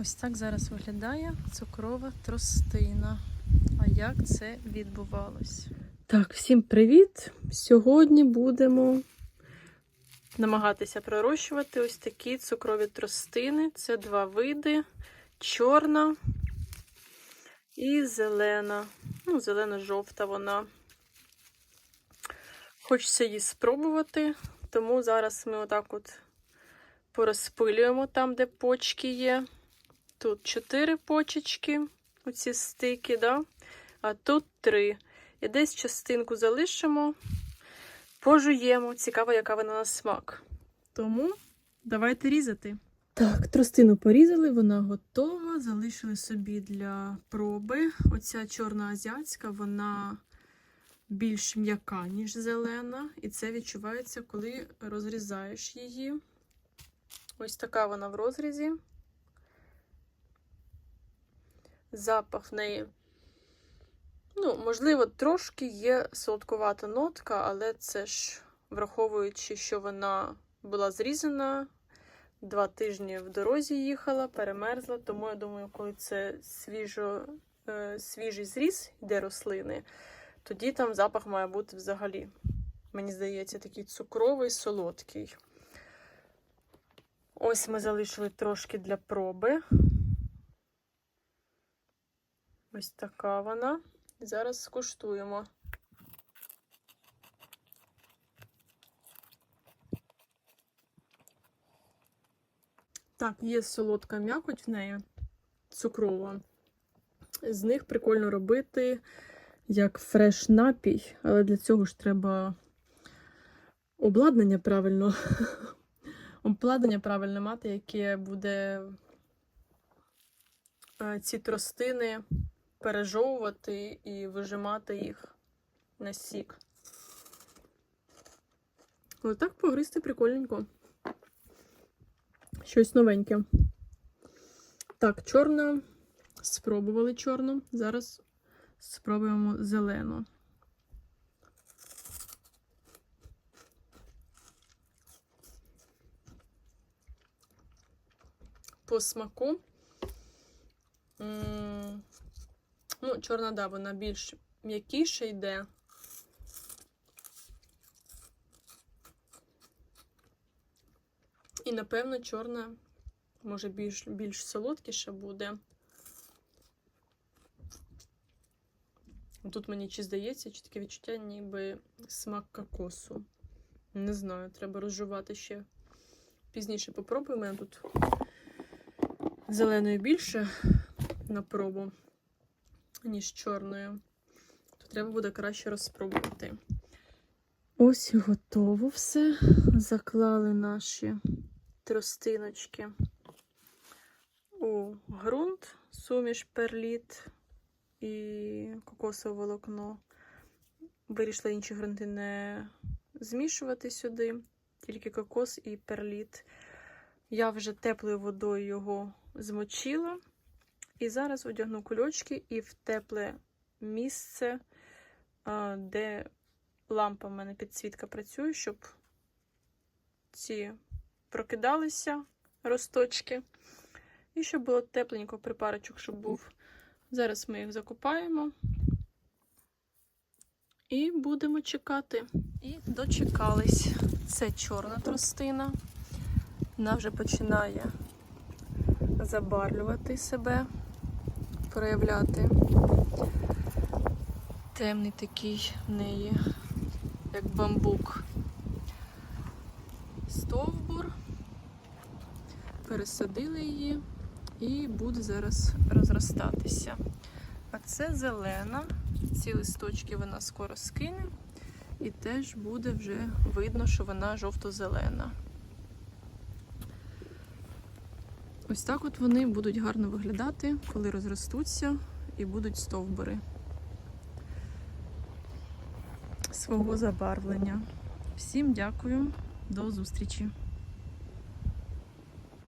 Ось так зараз виглядає цукрова тростина. А як це відбувалось? Так, всім привіт! Сьогодні будемо намагатися пророщувати ось такі цукрові тростини. Це два види: чорна і зелена. Ну, зелено-жовта вона. Хочеться її спробувати, тому зараз ми отак от порозпилюємо там, де почки є. Тут чотири почечки, оці стики, да? а тут три. І десь частинку залишимо, пожуємо. Цікаво, яка вона на смак. Тому давайте різати. Так, тростину порізали, вона готова. Залишили собі для проби. Оця чорна азіатська, вона більш м'яка, ніж зелена. І це відчувається, коли розрізаєш її. Ось така вона в розрізі. Запах в неї, ну, можливо, трошки є солодкувата нотка, але це ж враховуючи, що вона була зрізана, два тижні в дорозі їхала, перемерзла, тому я думаю, коли це свіжо, е, свіжий зріз йде рослини, тоді там запах має бути взагалі. Мені здається, такий цукровий, солодкий. Ось ми залишили трошки для проби. Ось така вона. Зараз скуштуємо. Так, є солодка м'якоть в неї, цукрова. З них прикольно робити як фреш-напій, але для цього ж треба обладнання правильно. Обладнання правильно мати, яке буде е, ці тростини пережовувати і вижимати їх на сік. Отак погристи прикольненько. Щось новеньке. Так, чорна. Спробували чорну. Зараз спробуємо зелену. По смаку. Ну, чорна, да, вона більш м'якіше йде. І, напевно, чорна, може, більш, більш солодкіша буде. Тут мені чи здається, чи таке відчуття, ніби смак кокосу. Не знаю, треба розжувати ще. Пізніше попробуємо. У тут зеленої більше на пробу ніж чорною, то треба буде краще розпробувати. Ось готово все. Заклали наші тростиночки у ґрунт, суміш перліт і кокосове волокно. Вирішила інші ґрунти не змішувати сюди, тільки кокос і перліт. Я вже теплою водою його змочила. І зараз одягну кульочки і в тепле місце, де лампа в мене підсвітка працює, щоб ці прокидалися росточки. І щоб було тепленько припарочок, щоб був. Зараз ми їх закопаємо і будемо чекати. І дочекались. Це чорна тростина. Вона вже починає забарвлювати себе проявляти. Темний такий в неї, як бамбук. Стовбур. Пересадили її і буде зараз розростатися. А це зелена. Ці листочки вона скоро скине, і теж буде вже видно, що вона жовто-зелена. Ось так от вони будуть гарно виглядати, коли розростуться і будуть стовбури свого забарвлення. Всім дякую, до зустрічі!